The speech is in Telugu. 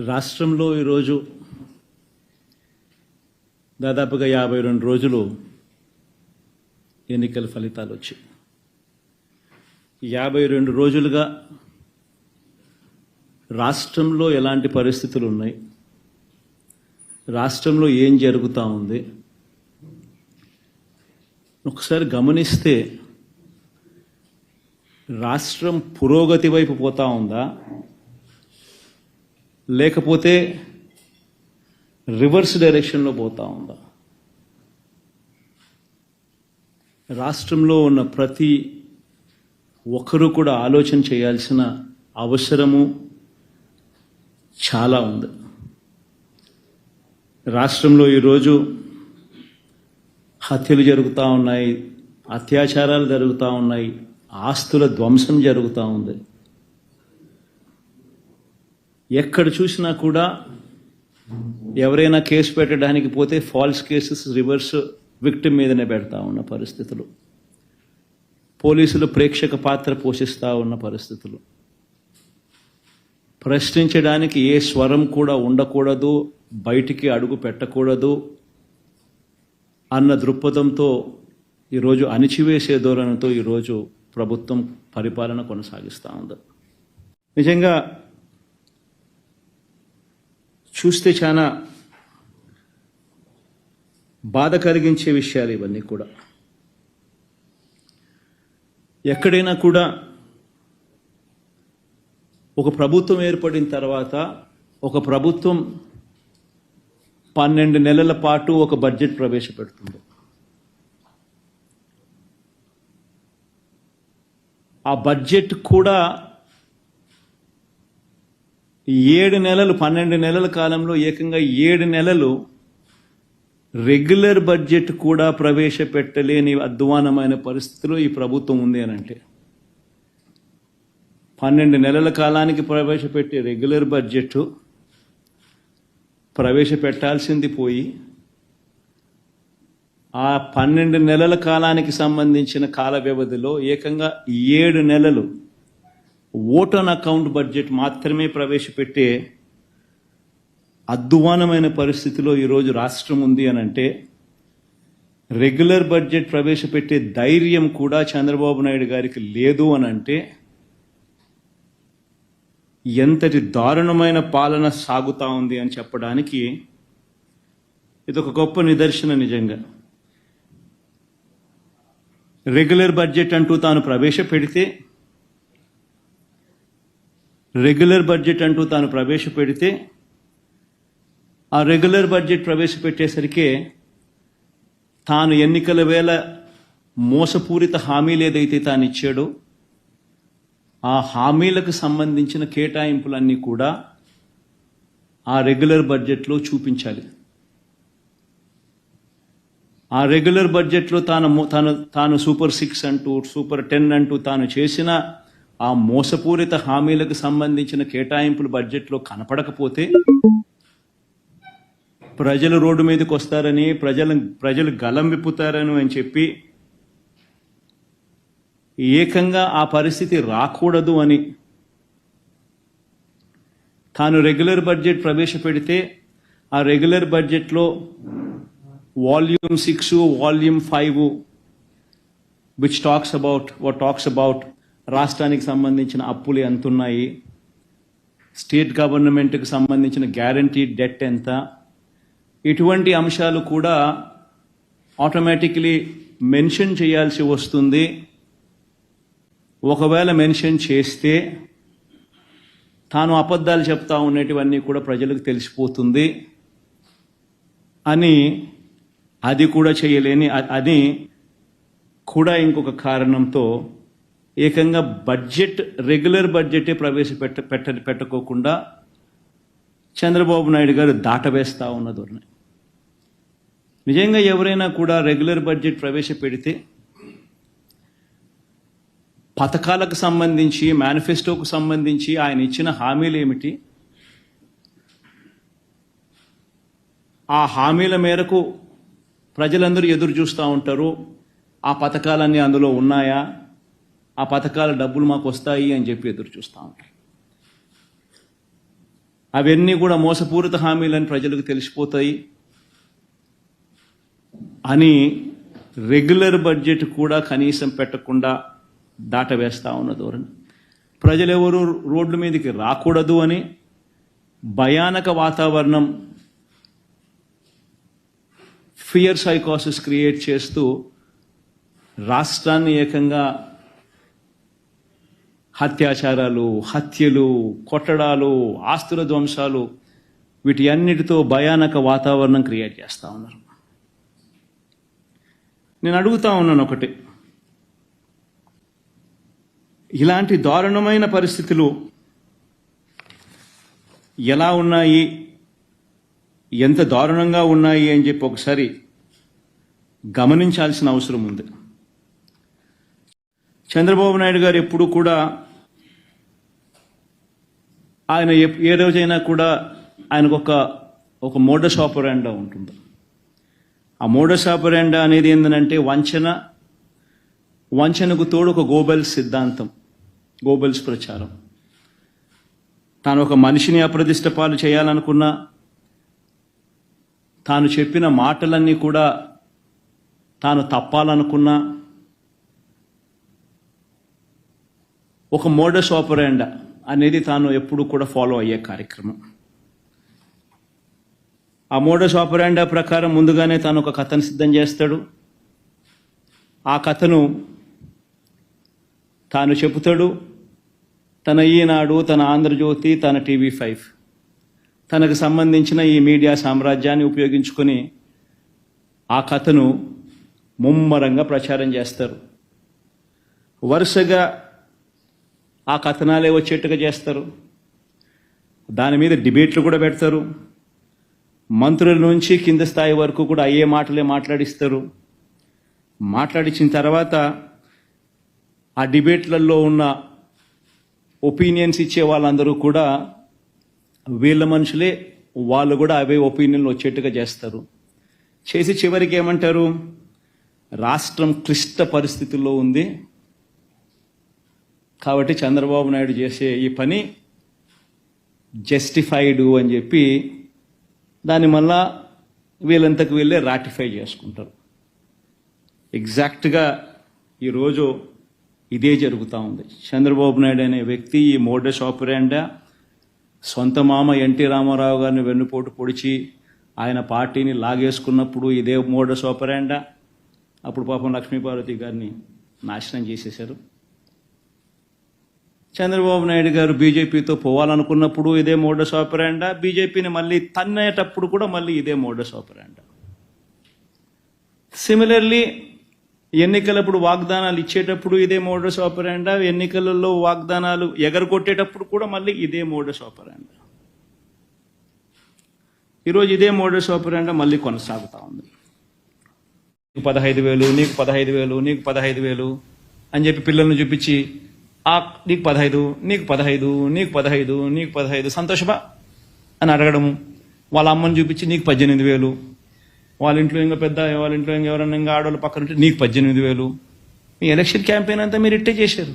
రాష్ట్రంలో ఈరోజు దాదాపుగా యాభై రెండు రోజులు ఎన్నికల ఫలితాలు వచ్చాయి. యాభై రెండు రోజులుగా రాష్ట్రంలో ఎలాంటి పరిస్థితులు ఉన్నాయి? రాష్ట్రంలో ఏం జరుగుతూ ఉంది? ఒకసారి గమనిస్తే రాష్ట్రం పురోగతి వైపు పోతా ఉందా? లేకపోతే రివర్స్ డైరెక్షన్లో పోతా ఉందా? రాష్ట్రంలో ఉన్న ప్రతి ఒక్కరూ కూడా ఆలోచన చేయాల్సిన అవసరము చాలా ఉంది. రాష్ట్రంలో ఈరోజు హత్యలు జరుగుతూ ఉన్నాయి అత్యాచారాలు జరుగుతూ ఉన్నాయి. ఆస్తుల ధ్వంసం జరుగుతూ ఉంది. ఎక్కడ చూసినా కూడా ఎవరైనా కేసు పెట్టడానికి పోతే ఫాల్స్ కేసెస్ రివర్స్ విక్టిమ్ మీదనే పెడతా ఉన్న పరిస్థితులు. పోలీసులు ప్రేక్షక పాత్ర పోషిస్తూ ఉన్న పరిస్థితులు. ప్రశ్నించడానికి ఏ స్వరం కూడా ఉండకూడదు బయటికి అడుగు పెట్టకూడదు అన్న దృక్పథంతో ఈరోజు అణిచివేసే ధోరణితో ఈరోజు ప్రభుత్వం పరిపాలన కొనసాగిస్తూ ఉంది. నిజంగా చూస్తే చాలా బాధ కలిగించే విషయాలు ఇవన్నీ కూడా. ఎక్కడైనా కూడా ఒక ప్రభుత్వం ఏర్పడిన తర్వాత ఒక ప్రభుత్వం పన్నెండు నెలల పాటు ఒక బడ్జెట్ ప్రవేశపెడుతుంది. ఆ బడ్జెట్ కూడా ఏడు నెలలు పన్నెండు నెలల కాలంలో ఏకంగా ఏడు నెలలు రెగ్యులర్ బడ్జెట్ కూడా ప్రవేశపెట్టలేని అధ్వానమైన పరిస్థితిలో ఈ ప్రభుత్వం ఉంది అని అంటే. పన్నెండు నెలల కాలానికి ప్రవేశపెట్టే రెగ్యులర్ బడ్జెట్ ప్రవేశపెట్టాల్సింది పోయి ఆ పన్నెండు నెలల కాలానికి సంబంధించిన కాల వ్యవధిలో ఏకంగా ఏడు నెలలు ఓటన్ అకౌంట్ బడ్జెట్ మాత్రమే ప్రవేశపెట్టే అద్వానమైన పరిస్థితిలో ఈరోజు రాష్ట్రం ఉంది అని అంటే రెగ్యులర్ బడ్జెట్ ప్రవేశపెట్టే ధైర్యం కూడా చంద్రబాబు నాయుడు గారికి లేదు అని అంటే ఎంతటి దారుణమైన పాలన సాగుతా ఉంది అని చెప్పడానికి ఇదొక గొప్ప నిదర్శన నిజంగా. రెగ్యులర్ బడ్జెట్ అంటూ తాను ప్రవేశపెడితే రెగ్యులర్ బడ్జెట్ అంటూ తాను ప్రవేశపెడితే ఆ రెగ్యులర్ బడ్జెట్ ప్రవేశపెట్టేసరికి తాను ఎన్నికల వేళ మోసపూరిత హామీలు ఏదైతే తాను ఇచ్చాడో ఆ హామీలకు సంబంధించిన కేటాయింపులన్నీ కూడా ఆ రెగ్యులర్ బడ్జెట్లో చూపించాలి. ఆ రెగ్యులర్ బడ్జెట్లో తాను తాను తాను సూపర్ సిక్స్ అంటూ సూపర్ టెన్ అంటూ తాను చేసిన ఆ మోసపూరిత హామీలకు సంబంధించిన కేటాయింపులు బడ్జెట్లో కనపడకపోతే ప్రజలు రోడ్డు మీదకి వస్తారని ప్రజలు ప్రజలు గలం విప్పుతారని అని చెప్పి ఏకంగా ఆ పరిస్థితి రాకూడదు అని తాను రెగ్యులర్ బడ్జెట్ ప్రవేశపెడితే ఆ రెగ్యులర్ బడ్జెట్లో volume six volume five which talks about what talks about రాష్ట్రానికి సంబంధించిన అప్పులు ఎంత ఉన్నాయి స్టేట్ గవర్నమెంట్కి సంబంధించిన గ్యారంటీ డెట్ ఎంత ఇటువంటి అంశాలు కూడా ఆటోమేటిక్లీ మెన్షన్ చేయాల్సి వస్తుంది. ఒకవేళ మెన్షన్ చేస్తే తాను అబద్ధాలు చెప్తా ఉన్నటివన్నీ కూడా ప్రజలకు తెలిసిపోతుంది అని అది కూడా చేయలేని అది కూడా ఇంకొక కారణంతో ఏకంగా బడ్జెట్ రెగ్యులర్ బడ్జెటే ప్రవేశపెట్ట పెట్ట పెట్టుకోకుండా చంద్రబాబు నాయుడు గారు దాటవేస్తా ఉన్న ధోరణి. నిజంగా ఎవరైనా కూడా రెగ్యులర్ బడ్జెట్ ప్రవేశపెడితే పథకాలకు సంబంధించి మేనిఫెస్టోకు సంబంధించి ఆయన ఇచ్చిన హామీలు ఏమిటి ఆ హామీల మేరకు ప్రజలందరూ ఎదురు చూస్తూ ఉంటారు ఆ పథకాలన్నీ అందులో ఉన్నాయా? ఆ పథకాల డబ్బులు మాకు వస్తాయి అని చెప్పి ఎదురు చూస్తూ ఉంటారు. అవన్నీ కూడా మోసపూరిత హామీలని ప్రజలకు తెలిసిపోతాయి. అని రెగ్యులర్ బడ్జెట్ కూడా కనీసం పెట్టకుండా దాటవేస్తా ఉన్న ధోరణి. ప్రజలెవరూ రోడ్ల మీదకి రాకూడదు అని భయానక వాతావరణం ఫియర్ సైకాసిస్ క్రియేట్ చేస్తూ రాష్ట్రాన్ని ఏకంగా హత్యాచారాలు హత్యలు కొట్టడాలు ఆస్తుల ధ్వంసాలు వీటి అన్నిటితో భయానక వాతావరణం క్రియేట్ చేస్తూ ఉన్నారు. నేను అడుగుతా ఉన్నాను ఒకటి. ఇలాంటి దారుణమైన పరిస్థితులు ఎలా ఉన్నాయి? ఎంత దారుణంగా ఉన్నాయి అని చెప్పి ఒకసారి గమనించాల్సిన అవసరం ఉంది. చంద్రబాబు నాయుడు గారు ఎప్పుడు కూడా ఆయన ఏ రోజైనా కూడా ఆయనకు ఒక ఒక మోడస్ ఆపరాండా ఉంటుంది. ఆ మోడస్ ఆపరాండా అనేది ఏంటంటే వంచన వంచనకు తోడు ఒక గోబెల్స్ సిద్ధాంతం గోబెల్స్ ప్రచారం. తాను ఒక మనిషిని అప్రదిష్టపాలు చేయాలనుకున్నా తాను చెప్పిన మాటలన్నీ కూడా తాను తప్పాలనుకున్నా ఒక మోడస్ ఆపరాండా అనేది తాను ఎప్పుడు కూడా ఫాలో అయ్యే కార్యక్రమం. ఆ మోడస్ ఆపరాండా ప్రకారం ముందుగానే తాను ఒక కథను సిద్ధం చేస్తాడు. ఆ కథను తాను చెబుతాడు. తన ఈనాడు తన ఆంధ్రజ్యోతి తన టీవీ ఫైవ్. తనకు సంబంధించిన ఈ మీడియా సామ్రాజ్యాన్ని ఉపయోగించుకొని ఆ కథను ముమ్మరంగా ప్రచారం చేస్తారు. వరుసగా ఆ కథనాలే వచ్చేట్టుగా చేస్తారు. దాని మీద డిబేట్లు కూడా పెడతారు. మంత్రుల నుంచి కింద స్థాయి వరకు కూడా అయ్యే మాటలే మాట్లాడిస్తారు. మాట్లాడించిన తర్వాత ఆ డిబేట్లలో ఉన్న ఒపీనియన్స్ ఇచ్చే వాళ్ళందరూ కూడా వీళ్ళ మనుషులే వాళ్ళు కూడా అవే ఒపీనియన్లు వచ్చేట్టుగా చేస్తారు. చేసి చివరికి ఏమంటారు? రాష్ట్రం క్లిష్ట పరిస్థితుల్లో ఉంది. కాబట్టి చంద్రబాబు నాయుడు చేసే ఈ పని జస్టిఫైడ్ అని చెప్పి దాన్ని మళ్ళా వీళ్ళంతకు వీళ్ళే రాటిఫై చేసుకుంటారు. ఎగ్జాక్ట్గా ఈరోజు ఇదే జరుగుతూ ఉంది. చంద్రబాబు నాయుడు అనే వ్యక్తి ఈ మోడస్ ఆపరేండా సొంత మామ ఎన్టీ రామారావు గారిని వెన్నుపోటు పొడిచి ఆయన పార్టీని లాగేసుకున్నప్పుడు ఇదే మోడస్ ఆపరాండా? అప్పుడు పాపం లక్ష్మీపార్వతి గారిని నాశనం చేసేశారు. చంద్రబాబు నాయుడు గారు బీజేపీతో పోవాలనుకున్నప్పుడు ఇదే మోడస్ ఆపరాండా? బీజేపీని మళ్ళీ తన్నేటప్పుడు కూడా మళ్ళీ ఇదే మోడస్ ఆపరాండా? సిమిలర్లీ ఎన్నికలప్పుడు వాగ్దానాలు ఇచ్చేటప్పుడు ఇదే మోడస్ ఆపరాండా ఎన్నికలలో వాగ్దానాలు ఎగరగొట్టేటప్పుడు కూడా మళ్ళీ ఇదే మోడస్ ఆపరాండా ఈరోజు ఇదే మోడస్ ఆపరాండా మళ్ళీ కొనసాగుతా ఉంది. నీకు పదహైదు వేలు నీకు పదహైదు వేలు నీకు పదహైదు వేలు అని చెప్పి పిల్లల్ని చూపించి ఆ నీకు పదహైదు నీకు పదహైదు నీకు పదహైదు నీకు పదహైదు సంతోషమా? అని అడగడము. వాళ్ళ అమ్మని చూపించి నీకు పద్దెనిమిది వేలు వాళ్ళ ఇంట్లో ఇంకా పెద్ద వాళ్ళ ఇంట్లో ఇంకా ఎవరన్నా ఇంకా ఆడవాళ్ళు పక్కన ఉంటే నీకు పద్దెనిమిది వేలు. మీ ఎలక్షన్ క్యాంపెయిన్ అంతా మీరు ఇట్టే చేశారు.